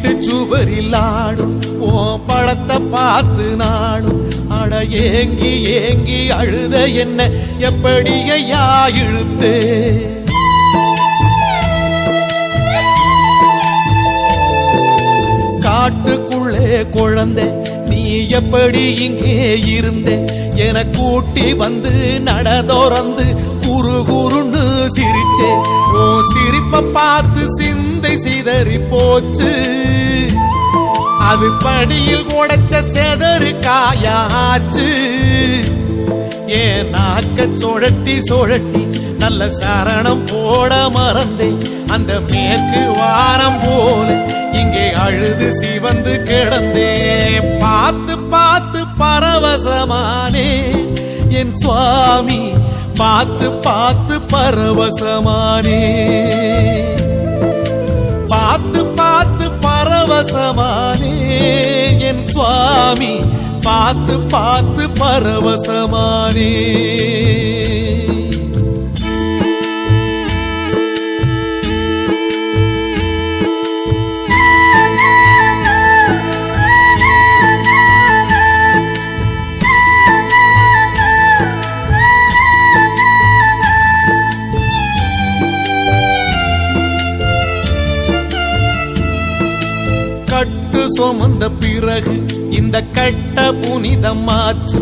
வீட்டு சுவரில் ஆடும் ஓ பழத்தை பார்த்து நாடும். அட ஏங்கி ஏங்கி அழுத என்ன எப்படியா இழுத்து? காட்டுக்குள்ளே குழந்தை நீ எப்படி இங்கே இருந்த? என கூட்டி வந்து நட நடதோறந்து குறு குறுன்னு சிரிச்சே. ஓ சிரிப்ப பார்த்து சிரி சிந்தை சிதறி போச்சு. அது படியில் உடைச்ச செதறு காயாச்சு. ஏன் நாக்க சுழட்டி சுழட்டி நல்ல சரணம் போட மறந்தேன். அந்த மேற்கு வாரம் போல இங்கே அழுது சிவந்து கிடந்தே பார்த்து பார்த்து பரவசமானே என் சுவாமி பார்த்து பார்த்து பரவசமானே. பரவசமானே என் சுவாமி. பார்த்து பார்த்து பரவசமானே. கட்டு சுமந்த பிறகு இந்த கட்ட புனிதமாச்சு